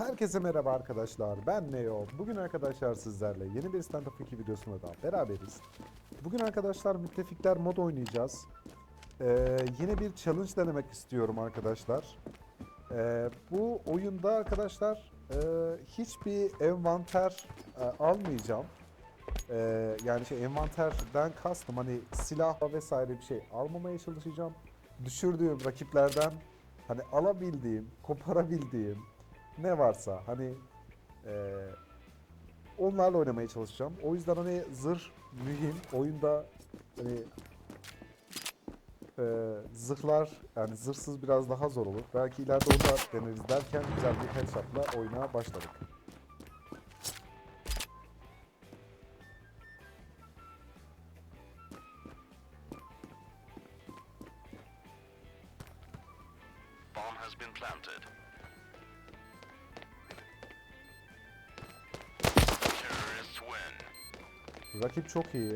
Herkese merhaba arkadaşlar. Ben Neo. Bugün arkadaşlar sizlerle yeni bir Stand Up 2 videosunda daha beraberiz. Bugün arkadaşlar müttefikler mod oynayacağız. Ee, yine bir challenge denemek istiyorum arkadaşlar. Ee, bu oyunda arkadaşlar e, hiçbir envanter e, almayacağım. Ee, yani şey envanterden kastım hani silah vesaire bir şey almamaya çalışacağım. Düşürdüğüm rakiplerden hani alabildiğim, koparabildiğim ne varsa hani eee, onlarla oynamaya çalışacağım. O yüzden hani zırh mühim. Oyunda hani eee, zırhlar yani zırhsız biraz daha zor olur. Belki ileride onu da deneriz derken güzel bir headshot'la oyuna başladık. Has been planted. Rakip çok iyi.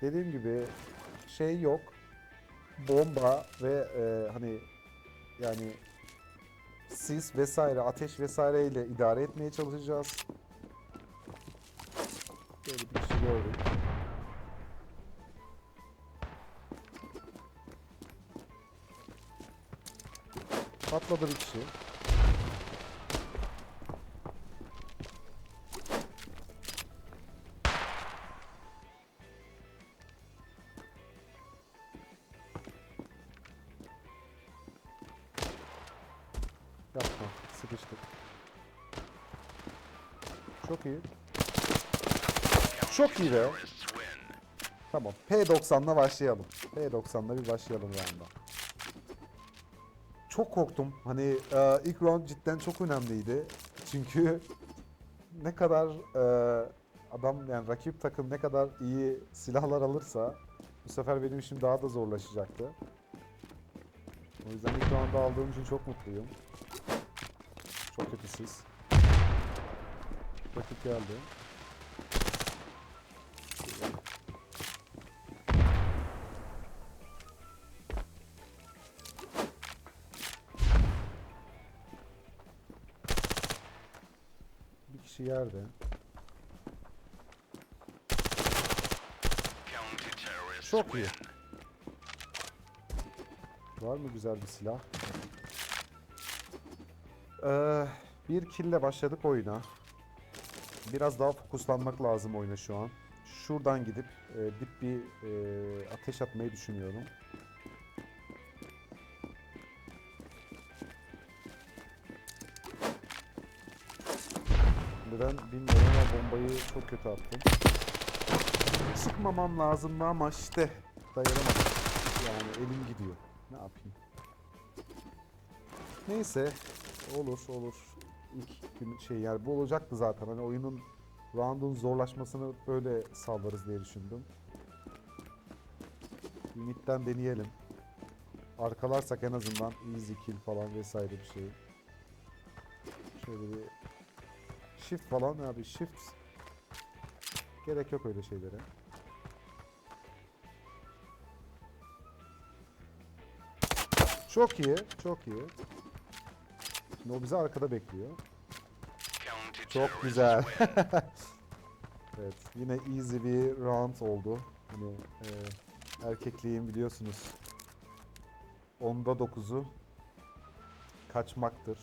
Dediğim gibi şey yok. Bomba ve e, hani yani sis vesaire, ateş vesaire ile idare etmeye çalışacağız. Böyle bir kişi gördük. Patladı bir kişi. Çok iyi. Çok iyi be. Tamam. P90'la başlayalım. P90'la bir başlayalım round'a. Çok korktum. Hani e, ilk round cidden çok önemliydi. Çünkü ne kadar e, adam yani rakip takım ne kadar iyi silahlar alırsa bu sefer benim işim daha da zorlaşacaktı. O yüzden ilk round'u aldığım için çok mutluyum. Çok kötü siz. Rakip geldi. Bir kişi yerde. Çok iyi. Var mı güzel bir silah? Ee, bir kille başladık oyuna. Biraz daha fokuslanmak lazım oyuna şu an. Şuradan gidip e, dip bir e, ateş atmayı düşünüyorum. Neden bilmiyorum ama bombayı çok kötü attım. Çıkmamam lazımdı ama işte dayanamadım. Yani elim gidiyor. Ne yapayım? Neyse. Olur olur. İlk gün şey yani bu olacaktı zaten. Hani oyunun round'un zorlaşmasını böyle sağlarız diye düşündüm. Limit'ten deneyelim. Arkalarsak en azından easy kill falan vesaire bir şey. Şöyle bir shift falan abi shift gerek yok öyle şeylere. Çok iyi, çok iyi. Şimdi o bizi arkada bekliyor. Çok güzel. evet, yine easy bir round oldu. Hani e, erkekliğin biliyorsunuz. Onda 9'u kaçmaktır.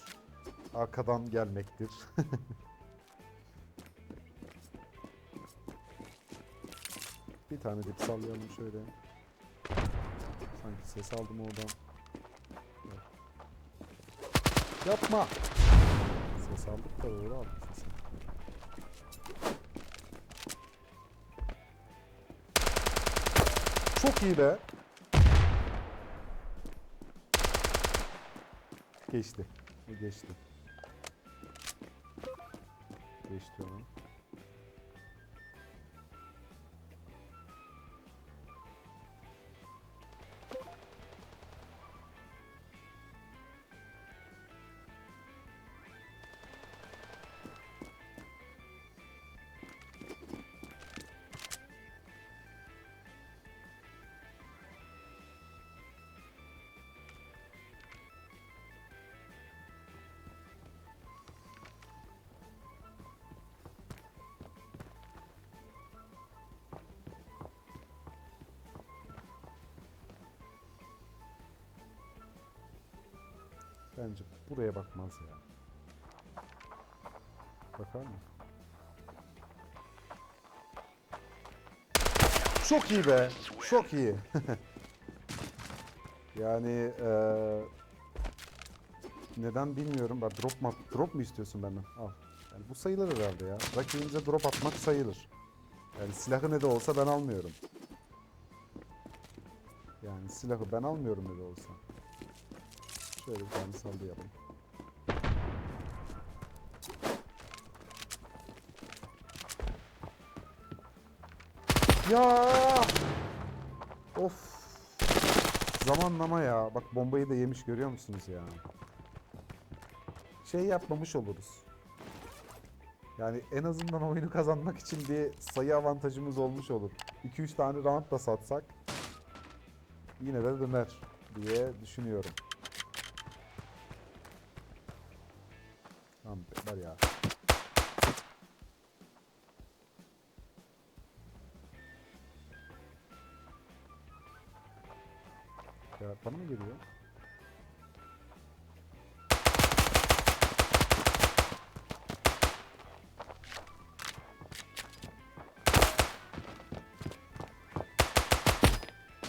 Arkadan gelmektir. bir tane dip sallayalım şöyle. Sanki ses aldım oradan. Yapma. Ses aldık da doğru aldık. Çok iyi be. Geçti. Geçti. Geçti onu. Bence buraya bakmaz ya. Bakar mı? Çok iyi be. Çok iyi. yani eee, neden bilmiyorum. Bak drop mu, drop mu istiyorsun benden? Al. Yani bu sayılır herhalde ya. Rakibimize drop atmak sayılır. Yani silahı ne de olsa ben almıyorum. Yani silahı ben almıyorum ne de olsa. Şöyle bir tane sallayalım. Ya! Of! Zamanlama ya. Bak bombayı da yemiş görüyor musunuz ya? Şey yapmamış oluruz. Yani en azından oyunu kazanmak için bir sayı avantajımız olmuş olur. 2-3 tane round da satsak yine de döner diye düşünüyorum. Tamam ya. Ya bana mı geliyor?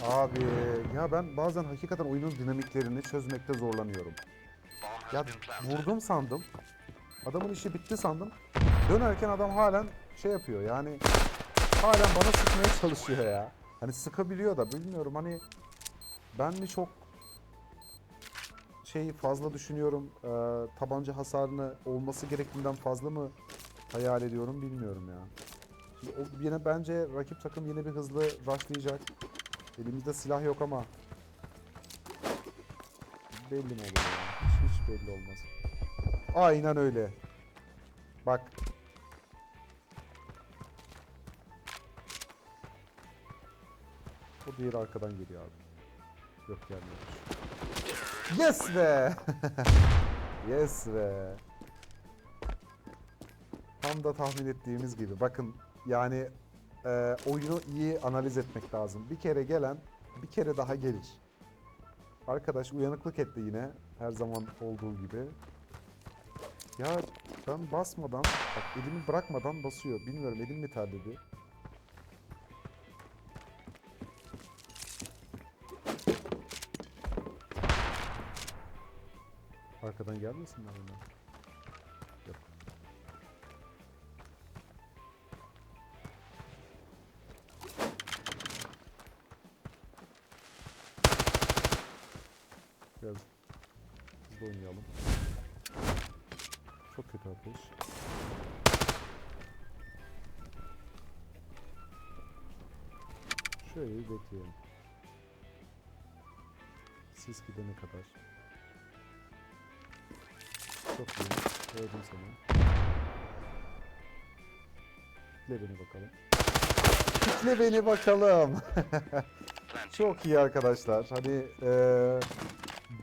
Abi ya ben bazen hakikaten oyunun dinamiklerini çözmekte zorlanıyorum. Ya vurdum sandım. Adamın işi bitti sandım. Dönerken adam halen şey yapıyor yani halen bana sıkmaya çalışıyor ya. Hani sıkabiliyor da bilmiyorum hani ben mi çok şey fazla düşünüyorum e, tabanca hasarını olması gerektiğinden fazla mı hayal ediyorum bilmiyorum ya. Şimdi o yine bence rakip takım yine bir hızlı rushlayacak. Elimizde silah yok ama belli mi olur? Hiç, hiç belli olmaz. Aynen öyle. Bak. O diğeri arkadan geliyor abi. Yok gelmiyormuş. Yes be! yes be! Tam da tahmin ettiğimiz gibi. Bakın yani e, oyunu iyi analiz etmek lazım. Bir kere gelen bir kere daha gelir. Arkadaş uyanıklık etti yine. Her zaman olduğu gibi. Ya ben basmadan, bak elimi bırakmadan basıyor. Bilmiyorum elim mi terledi. Arkadan gelmesinler onlar. Yok. Biraz hızlı oynayalım. Çok kötü ateş. Şöyle bir bekleyelim. Siz gidene kadar. Çok iyi. Gördüm seni. Kitle beni bakalım. Kitle beni bakalım. Çok iyi arkadaşlar. Hani eee,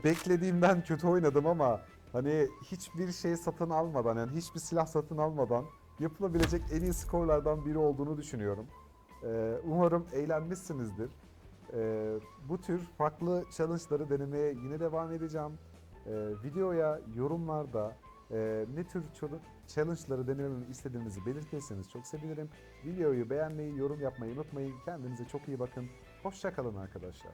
beklediğimden kötü oynadım ama hani hiçbir şey satın almadan yani hiçbir silah satın almadan yapılabilecek en iyi skorlardan biri olduğunu düşünüyorum. Eee, umarım eğlenmişsinizdir. Eee, bu tür farklı challenge'ları denemeye yine devam edeceğim. Eee, videoya yorumlarda eee, ne tür chal- challenge'ları denememi istediğinizi belirtirseniz çok sevinirim. Videoyu beğenmeyi, yorum yapmayı unutmayın. Kendinize çok iyi bakın. Hoşçakalın arkadaşlar.